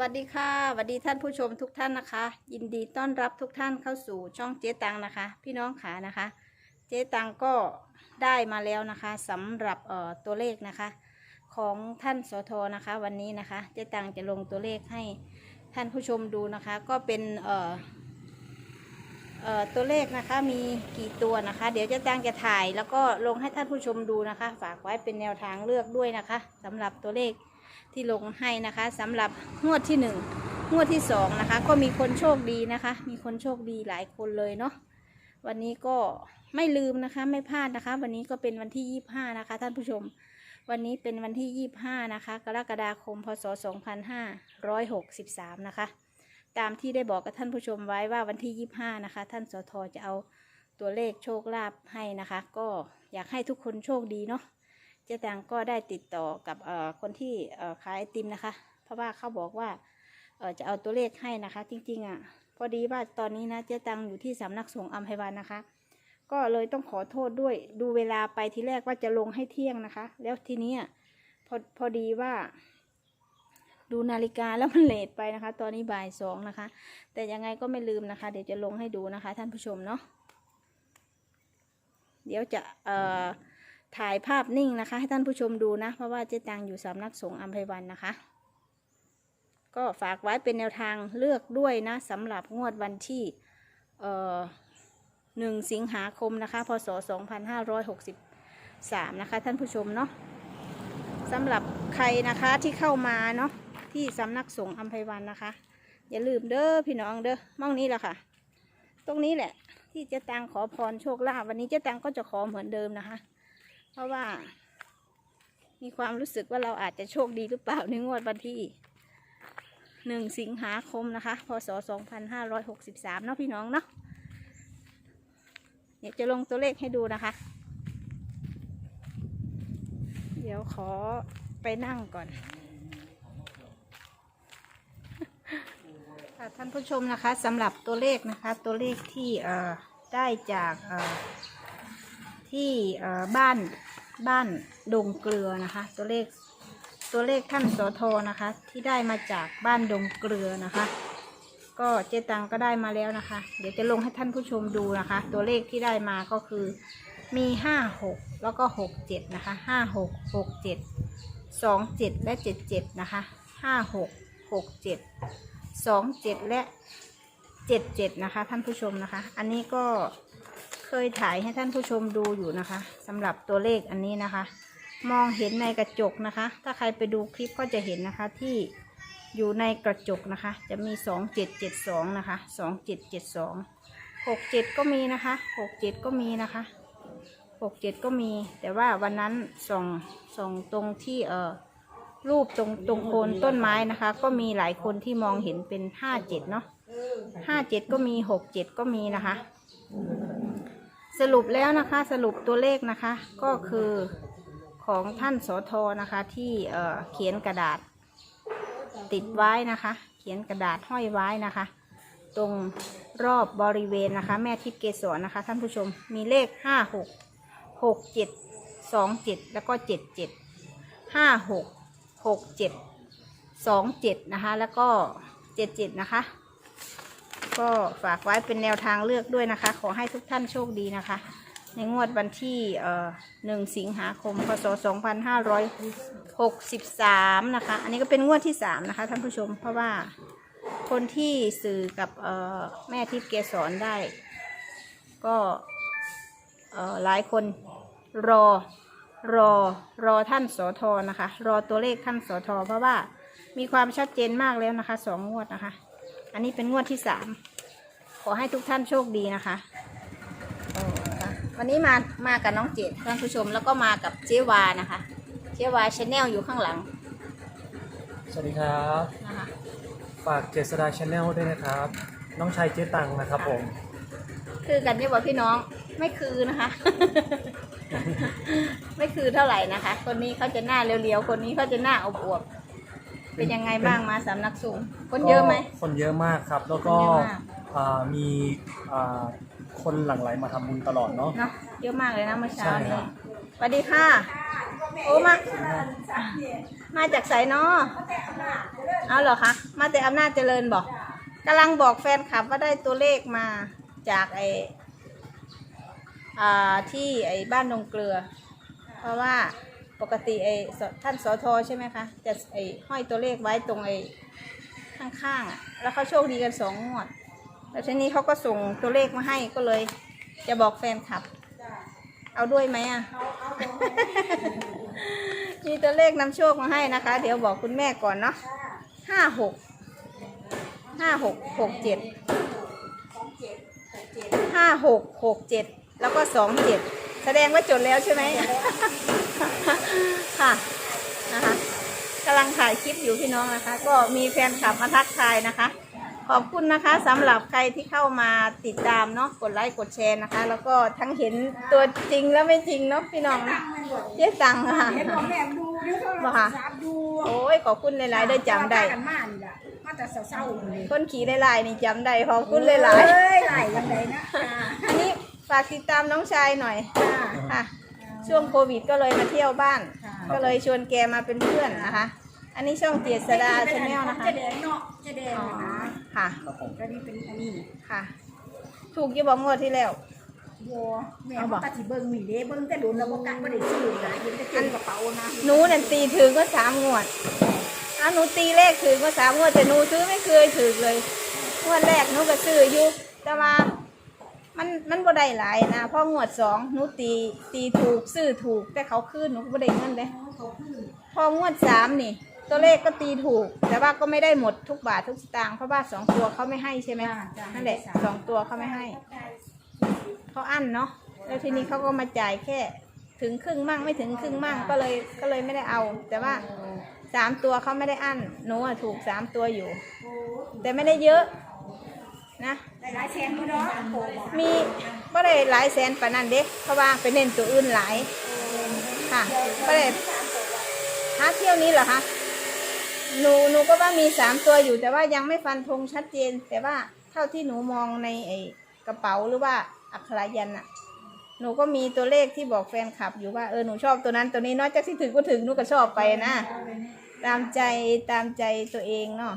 วัสดีค่ะสวัสดีท่านผู้ชมทุกท่านนะคะ ยินดีต้อนรับทุกท่านเข้าสู่ช่องเจ๊ตังนะคะ พี่น้องขานะคะ เจ๊ตังก็ได้มาแล้วนะคะสำหรับเอ่อตัวเลขนะคะ ของท่านสทนะคะ วันนี้นะคะ เจ๊ตังจะลงตัวเลขให้ท่านผู้ชมดูนะคะ ก็เป็นเอ่อเอ่อตัวเลขนะคะมีกี่ตัวนะคะ เดี๋ยวเจ๊ตังจะถ่ายแล้วก็ลงให้ท่านผู้ชมดูนะคะ ฝากไว้เป็นแนวทางเลือกด้วยนะคะสำหรับตัวเลข ที่ลงให้นะคะสำหรับงวดที่หนึ่งงวดที่สองนะคะ ก็มีคนโชคดีนะคะ มีคนโชคดีหลายคนเลยเนาะวันนี้ก็ไม่ลืมนะคะไม่พลาดนะคะ วันนี้ก็เป็นวันที่ยี่ห้านะคะ ท่านผู้ชม วันนี้เป็นวันที่ยี่ห้านะคะ กรกฎาคมพศสองพันะคะ ตามที่ได้บอกกับท่านผู้ชมไว้ว่าวันที่ยี่ห้านะคะ ท่านสทจะเอาตัวเลขโชคลาภให้นะคะ ก็อยากให้ทุกคนโชคดีเนาะ เจ๊ตังก็ได้ติดต่อกับคนที่ขายไอติมนะคะ เพราะว่าเขาบอกว่าจะเอาตัวเลขให้นะคะ จริงๆอะพอดีว่าตอนนี้นะเจ๊ตังอยู่ที่สำนักสงฆ์อัมพวันนะคะ ก็เลยต้องขอโทษด้วยดูเวลาไปทีแรกว่าจะลงให้เที่ยงนะคะ แล้วทีนี้พอพอดีว่า ดูนาฬิกาแล้วมันเลทไปนะคะ ตอนนี้บ่ายสองนะคะ แต่ยังไงก็ไม่ลืมนะคะ เดี๋ยวจะลงให้ดูนะคะ ท่านผู้ชมเนาะเดี๋ยวจะเอ่อ ถ่ายภาพนิ่งนะคะ ให้ท่านผู้ชมดูนะ เพราะว่าเจ๊ตังอยู่สำนักสงฆ์อัมภัยวันนะคะ ก็ฝากไว้เป็นแนวทางเลือกด้วยนะสำหรับงวดวันที่เอ่อหนึ่งสิงหาคมนะคะ พศ 2563 นะคะ ท่านผู้ชมเนาะสำหรับใครนะคะที่เข้ามาเนาะที่สำนักสงฆ์อัมภัยวันนะคะ อย่าลืมเด้อพี่น้องเด้อมองนี้แหละค่ะ ตรงนี้แหละ ที่เจ๊ตังขอพรโชคลาภวันนี้เจ๊ตังก็จะขอเหมือนเดิมนะคะ ราะว่า มีความรู้สึกว่าเราอาจจะโชคดีหรือเปล่าในงวดวันที่หนึ่งสิงหาคมนะคะ พศสองพันห้าร้อยหกสิบสามเนาะพี่น้องเนาะเดี๋ยวจะลงตัวเลขให้ดูนะคะ เดี๋ยวขอไปนั่งก่อนค่ะท่านผู้ชมนะคะสำหรับตัวเลขนะคะ ตัวเลขที่เอ่อได้จากเอ่อที่เอ่อบ้าน บ้านดงเกลือนะคะ ตัวเลขตัวเลขท่านสอทอนะคะ ที่ได้มาจากบ้านดงเกลือนะคะ ก็เจตังก็ได้มาแล้วนะคะ เดี๋ยวจะลงให้ท่านผู้ชมดูนะคะ ตัวเลขที่ได้มาก็คือมีห้าหกแล้วก็หกเจ็ดนะคะห้าหกหกเจ็ดสองเจ็ดและเจ็ดเจ็ดนะคะห้าหกหกเจ็ดสองเจ็ดและเจ็ดเจ็ดนะคะ ท่านผู้ชมนะคะ อันนี้ก็ เคยถ่ายให้ท่านผู้ชมดูอยู่นะคะสำหรับตัวเลขอันนี้นะคะ มองเห็นในกระจกนะคะ ถ้าใครไปดูคลิปก็จะเห็นนะคะที่อยู่ในกระจกนะคะ จะมีสองเจ็ดเจ็ดสองนะคะสองเจ็ดเจ็ดสองหกเจ็ดก็มีนะคะหกเจ็ดก็มีนะคะหกเจ็ดก็มี แต่ว่าวันนั้นส่องส่องตรงที่เอ่อรูปตรงตรงโคนต้นไม้นะคะ ก็มีหลายคนที่มองเห็นเป็นห้าเจ็ดเนาะห้าเจ็ดก็มีหกเจ็ดก็มีนะคะ สรุปแล้วนะคะสรุปตัวเลขนะคะก็คือของท่านสอทอนะคะที่เเขียนกระดาษติดไว้นะคะ เขียนกระดาษห้อยไว้นะคะ ตรงรอบบริเวณนะคะ แม่ทิพย์เกสรนะคะ ท่านผู้ชมมีเลขห้าหกหกเจ็ดสองเจ็ดแล้วก็เจ็ดเจ็ดห้าหกหกเจ็ดสองเจ็ดนะคะ แล้วก็เจ็ดเจ็ดนะคะ ก็ฝากไว้เป็นแนวทางเลือกด้วยนะคะ ขอให้ทุกท่านโชคดีนะคะ ในงวดวันที่หนึ่งสิงหาคม พศสองพันะคะ อันนี้ก็เป็นงวดที่สามนะคะท่านผู้ชม เพราะว่าคนที่สื่อกับแม่ทิพย์เกสรได้ ก็หลายคนรอรอรอท่านสอทอนะคะ รอตัวเลขท่านสอทอเพราะว่ามีความชัดเจนมากแล้วนะคะสองงวดนะคะ อันนี้เป็นงวดที่สาม ขอให้ทุกท่านโชคดีนะคะโอ้ค่ะวันนี้มา มากับน้องเจดท่านผู้ชมแล้วก็มากับเจวานะคะ เจวาชาแนลอยู่ข้างหลังสวัสดีครับ นะคะ ฝากเจษดาชาแนลด้วยนะครับ น้องชายเจ๊ตังนะครับผม คือกันที่บอกพี่น้องไม่คือนะคะ ไม่คือเท่าไหร่นะคะ คนนี้เขาจะหน้าเรียวๆ คนนี้เขาจะหน้าอวบๆ เป็นยังไงบ้างมาสำนักสูงคนเยอะไหม ก็คนเยอะมากครับ แล้วก็คนเยอะมาก อ่ามีอ่าคนหลั่งไหลมาทำบุญตลอดเนาะ เนาะเยอะมากเลยนะเมื่อเช้าใช่ครันี้บสวัสดีค่ะ โอ้มา มาจากไสเนาะเอาเหรอคะ มาแต่อำนาจเจริญบอกกำลังบอกแฟนคลับว่าได้ตัวเลขมาจากไออ่าที่ไอบ้านนงเกลือ เพราะว่า ปกติไอสท่านสอทอใช่ไหมคะจะไอห้อยตัวเลขไว้ตรงไอข้างๆอะแล้วเขาโชคดีกันสองงวด แล้วทีนี้เขาก็ส่งตัวเลขมาให้ก็เลย จะบอกแฟนคลับ เอาด้วยไหมอะ มีตัวเลขนำโชคมาให้นะคะ เดี๋ยวบอกคุณแม่ก่อนเนาะห้าหกห้าหกหกเจ็ดห้าหกหกเจ็ดแล้วก็สองเจ็ด แสดงว่าจดแล้วใช่ไหมค่ะนะคะกำลังถ่ายคลิปอยู่พี่น้องนะคะ ก็มีแฟนคลับมาทักทายนะคะ ขอบคุณนะคะสำหรับใครที่เข้ามาติดตามเนาะกดไลค์กดแชร์นะคะ แล้วก็ทั้งเห็นตัวจริงแล้วไม่จริงเนาะพี่น้องเจ๊ตังค่ะเห็นบอกแม่ดูด้วยโทรบ่ค่ะศัพท์ดูโอ้ยขอบคุณหลายๆได้จำได้กันมานี่ล่ะมาแต่เศร้าๆเลยคนขี่หลายๆนี่จำได้ขอบคุณหลายเอ้ยหลายยังไงนะอ่าๆอันนี้ ฝากติดตามน้องชายหน่อยอ่าค่ะ ช่วงโควิดก็เลยมาเที่ยวบ้านค่ะก็เลยชวนแกมาเป็นเพื่อนนะคะ อันนี้ช่องเจษดาชาแนลนะคะเจแดงเนาะเจแดงอ๋อน่ะนะค่ะครับผมแล้วนี่เป็นอันนี้ค่ะ ถูกอยี่บอกงวดที่แล้วโยแม่เอาบ่เขาตัดสิเบิ่งนี่เด้เบิ่งแต่โดนแล้วบ่กัดบ่ได้ซื้อนะเห็นแต่เก็บกระเป๋านะหนูนั่นตีถือก็สามงวดอะหนูตีเลขถือก็สามงวดแต่หนูซื้อไม่เคยถือเลยงวดแรกหนูก็ซื้ออยู่แต่ว่า มันมันบ่ได้หลายนะเพราะงวดสองหนูตีตีถูกซื้อถูก แต่เขาคืนหนูก็บ่ได้เงินเลยเขาคือพองวดสามนี่ ตัวเลขก็ตีถูก แต่ว่าก็ไม่ได้หมดทุกบาททุกสตางค์เพราะว่าสองตัวเขาไม่ให้ใช่ไหมนั่นแหละสองตัวเขาไม่ให้เขาอั้นเนาะแล้วทีนี้เขาก็มาจ่ายแค่ ถึงครึ่งมั่งไม่ถึงครึ่งมั่งก็เลยก็เลยไม่ได้เอา แต่ว่าสามตัวเขาไม่ได้อั้นหนูอะถูกสามตัวอยู่โอ้แต่ไม่ได้เยอะ นะได้หลายแสนอยู่เนาะโอ้บอกมีก็ได้หลายแสนปานนั้นเด็กเพราะว่าไปเน้นตัวอื่นหลายค่ะก็ได้หาเที่ยวนี้เหรอคะหนูหนูก็ว่ามีสามตัวอยู่ แต่ว่ายังไม่ฟันธงชัดเจน แต่ว่าเท่าที่หนูมองในไอ้กระเป๋าหรือว่าอักขระยันต์อะหนูก็มีตัวเลขที่บอกแฟนคลับอยู่ว่าเออหนูชอบตัวนั้นตัวนี้เนอกจากที่ถึงก็ถึงหนูก็ชอบไปนะ ตามใจตามใจตัวเองเนาะ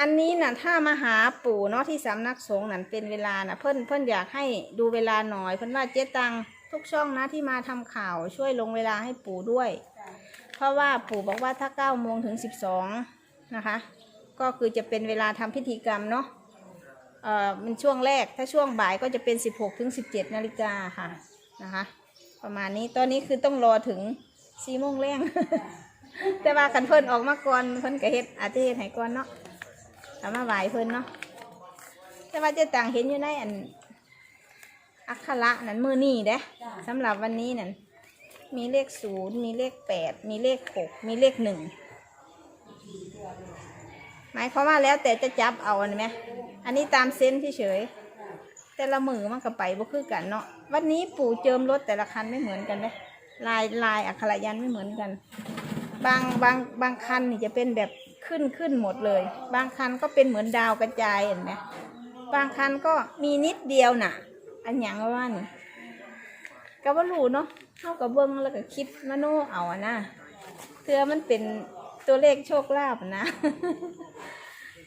อันนี้น่ะถ้ามาหาปู่เนาะที่สำนักสงฆ์นั่นเป็นเวลาน่ะเพิ่นเพิ่นอยากให้ดูเวลาหน่อย เพิ่นว่าเจ๊ตังทุกช่องนะที่มาทำข่าวช่วยลงเวลาให้ปู่ด้วย เพราะว่าปู่บอกว่าถ้าเก้าโมงถึงสิบสองนะคะ ก็คือจะเป็นเวลาทำพิธีกรรมเนาะเอ่อมันช่วงแรกถ้าช่วงบ่ายก็จะเป็นสิบหกถึงสิบเจ็ดนาฬิกาค่ะนะคะ ประมาณนี้ตอนนี้คือต้องรอถึงสี่โมงแรงแต่ว่ากันเพิ่นออกมาก่อนเพิ่นก็เฮ็ดอาจจะเฮ็ดให้ก่อนเนาะ ทำมาไหวเพิ่นเนาะแต่ว่าเจะต่งเห็นอยู่ในอัน อักขระนั่นมือนี่เด้สำหรับวันนี้นั่นมีเลขศูนย์มีเลขแปดมีเลขหกมีเลขหนึ่งหมายความว่าแล้วแต่จะจับเอาอันไหมอันนี้ตามเซนส์เฉยแต่ละมือมันก็ไปบ่คือกันเนาะวันนี้ปู่เจิมรถแต่ละคันไม่เหมือนกันเลยลายลายอักขระยันไม่เหมือนกัน บางบางบางคันนี่จะเป็นแบบ ขึ้นขึ้นหมดเลย บางคันก็เป็นเหมือนดาวกระจายเห็นไหมบางคันก็มีนิดเดียวน่ะ อันหยังว่านี่ก็ว่ารู้เนาะเท่ากับเบิ้งแล้วก็คิดมโนเอาอะนะเพื่อมันเป็นตัวเลขโชคลาภนะ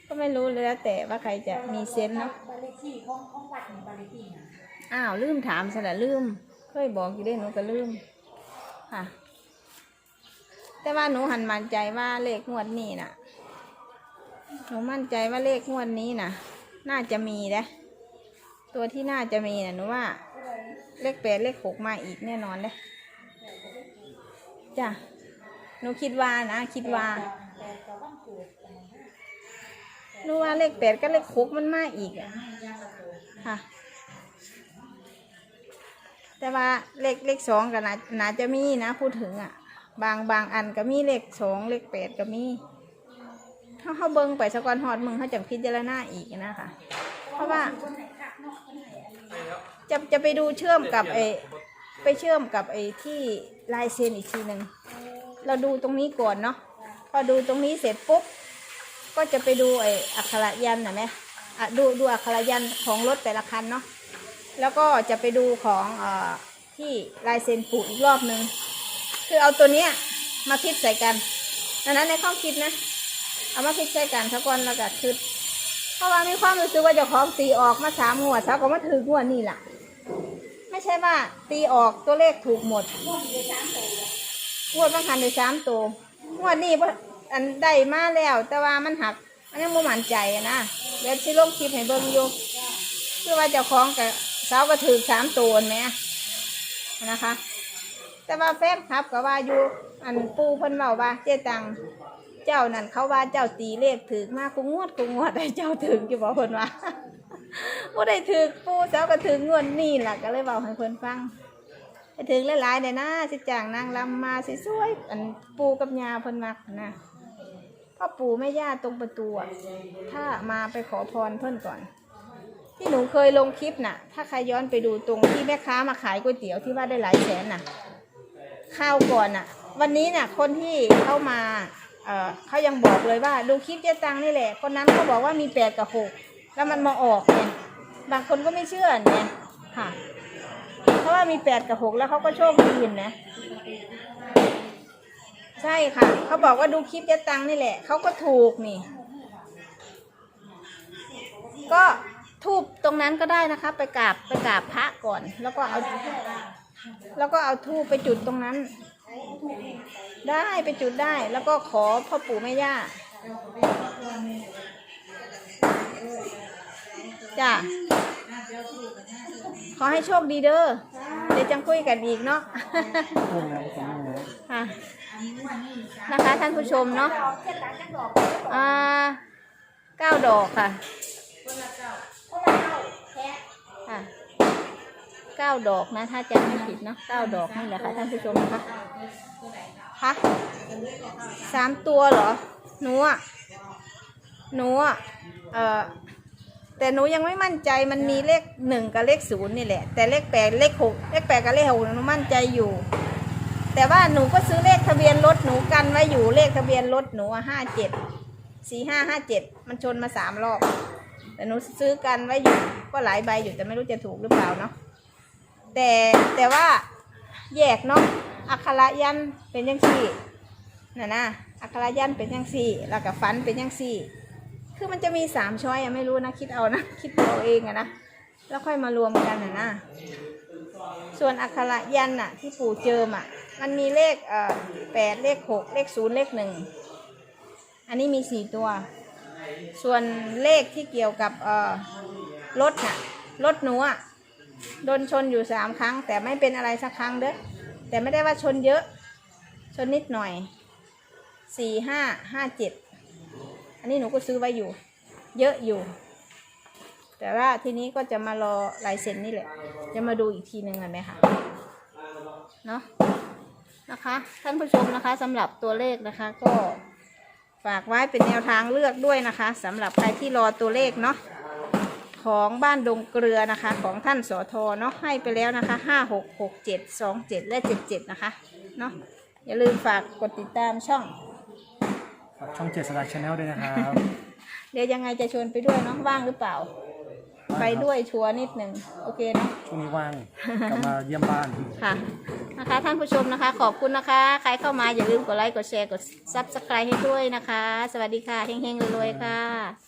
ก็ไม่รู้เลยแล้วแต่ว่าใครจะมีเซนเนาะบานเลขที่ของของวัดนี่บ้านเลขที่น่ะอ้าวลืมถามซะและลืมเคยบอกอยู่เด้หนูก็ลืมค่ะ แต่ว่าหนูหันมันใจว่าเลขงวดนี้น่ะ หนูมั่นใจว่าเลขงวดนี้นะน่าจะมีนะตัวที่น่าจะมีนะหนูว่า เลขแปดเลขหกมาอีกแน่นอนเลยจ้ะหนูคิดว่านะคิดว่าหนูว่าเลขแปดกับเลขหกมันมาอีกอะค่ะ แต่ว่าเลขเลขสองก็น่าน่าจะมีนะพูดถึงอะ บางบางอันก็มีเลขสองเลขแปดก็มี เขาเขาเบิ้งไปสะกอนหอดมึงเขาจังพิจารณาอีกนะคะ เพราะว่าจะจะไปดูเชื่อมกับไอไปเชื่อมกับไอที่ลายเซ็นอีกทีหนึ่งเราดูตรงนี้ก่อนเนาะพอดูตรงนี้เสร็จปุ๊บก็จะไปดูไออักขระยันนะไหมอะดูดูอักขระยันของรถแต่ละคันเนาะแล้วก็จะไปดูของเอ่อที่ลายเซ็นปู่อีกรอบหนึ่งคือเอาตัวเนี้ยมาพิดใส่กันดังนั้นในข้อคิดนะ เอามาคิดใช้กันสักวันแล้วก็คือเพราะว่ามีความรู้สึกว่าเจะของตีออกมาสามงวดแล้วก็มาถืองวนี่แหละไม่ใช่ว่าตีออกตัวเลขถูกหมดงวดบางคันได้สามตัวงวดนี้บ่อันได้มาแล้ว แต่ว่ามันหักมันยังไม่มั่นใจนะเดี๋ยวสิลงคลิปให้เบิ่งอยู่เพื่อว่าเจ้าของกับสาวก็ถือสามตัวแหมนะคะ แต่ว่าแฟนคลับก็ว่าอยู่อันปูเพิ่นเว้าว่าเจ๊ตัง เจ้านั่นเขาว่าเจ้าตีเลขถึกมากกูงวดกูงวดได้เจ้าถึกอยู่บอกเพิ่นว่าบ่ได้ถึกปูเจ้าก็ถึกงวดนี่ล่ะก็เลยเว้าให้เพิ่นฟังให้ถึกหลายๆได้นะสิจางนางลำมาสิสวยอันปูกับยาเพิ่นมักนะพ่อปู่แม่ย่าตรงประตูอะถ้ามาไปขอพรเพิ่นก่อน ที่หนูเคยลงคลิปน่ะ ถ้าใครย้อนไปดูตรงที่แม่ค้ามาขายก๋วยเตี๋ยวที่ว่าได้หลายแสนน่ะข้าวก่อนน่ะ วันนี้น่ะ คนที่เข้ามา เอ่อเขายังบอกเลยว่า ดูคลิปเจ๊ตังนี่แหละคนนั้นเขาบอกว่ามีแปดกับหกแล้วมันมาออกเนี่ยบางคนก็ไม่เชื่อเนี่ยค่ะ เพราะว่ามีแปดกับหกแล้วเขาก็โชคดีนนะใช่ค่ะ เขาบอกว่าดูคลิปเจ๊ตังนี่แหละเขาก็ถูกนี่ ก็ทูบตรงนั้นก็ได้นะคะ ไปกราบไปกราบพระก่อน แล้วก็เอา แล้วก็เอาทูบไปจุดตรงนั้น ได้ไปจุดได้แล้วก็ขอพ่อปู่แม่ย่าจ้ะขอให้โชคดีเด้อเดี๋ยวจังคุยกันอีกเนาะค่ะนะคะท่านผู้ชมเนาะดอกเจ็ดหลังจักดอกอ่าเก้าดอกค่ะคนละ เก้าดอกนะ ถ้าจำไม่ผิดเนาะเก้าดอกนี่แหละค่ะท่านผู้ชมนะคะคะสามตัวเหรอหนูอะหนูอะเอ่อแต่หนูยังไม่มั่นใจมันมีเลขหนึ่งกับเลขศูนย์นี่แหละ แต่เลขแปดเลขหกเลขแปดกับเลขหกหนูมั่นใจอยู่ แต่ว่าหนูก็ซื้อเลขทะเบียนรถหนูกันไว้อยู่เลขทะเบียนรถหนูห้าเจ็ดสี่ห้าห้าเจ็ดมันชนมาสามรอบแต่หนูซื้อกันไว้อยู่ก็หลายใบอยู่แต่ไม่รู้จะถูกหรือเปล่าเนาะ แต่แต่ว่าแยกเนาะอักขระยันเป็นยังสี่น่ะนะอักขระยันเป็นยังสี่ แล้วก็ฟันเป็นยังสี่ คือมันจะมีสามช้อยอะไม่รู้นะคิดเอานะคิดเอาเองอะนะแล้วค่อยมารวมกันอะนะส่วนอักขระยันอะที่ปู่เจิมอะมันมีเลขเอ่อแปดเลขหกเลขศูนย์เลขหนึ่งอันนี้มีสี่ตัว ส่วนเลขที่เกี่ยวกับเอ่อรถน่ะรถหนูอะ โดนชนอยู่สามครั้ง แต่ไม่เป็นอะไรสักครั้งเด้อแต่ไม่ได้ว่าชนเยอะ ชนนิดหน่อยสี่ห้าห้าเจ็ดอันนี้หนูก็ซื้อไว้อยู่ เยอะอยู่ แต่ว่าทีนี้ก็จะมารอลายเซ็นนี่แหละ จะมาดูอีกทีหนึ่งกันไหมคะเนาะนะคะ ท่านผู้ชมนะคะสำหรับตัวเลขนะคะก็ฝากไว้เป็นแนวทางเลือกด้วยนะคะสำหรับใครที่รอตัวเลขเนาะ ของบ้านดงเกลือนะคะ ของท่านสอทอเนาะให้ไปแล้วนะคะห้าหกหกเจ็ดสองเจ็ดและเจ็ดเจ็ดนะคะเนาะอย่าลืมฝากกดติดตามช่อง ฝากช่องเจษดาชาแนลด้วยนะครับ เดี๋ยวยังไงจะชวนไปด้วยเนาะว่างหรือเปล่า ไปด้วยชัวร์นิดหนึ่งโอเคเนาะช่วงนี้ว่างกลับมาเยี่ยมบ้าน ค่ะนะคะ ท่านผู้ชมนะคะ ขอบคุณนะคะ ใครเข้ามาอย่าลืมกดไลค์กดแชร์กดซับสไครต์ให้ด้วยนะคะ สวัสดีค่ะเฮงๆรวยๆค่ะ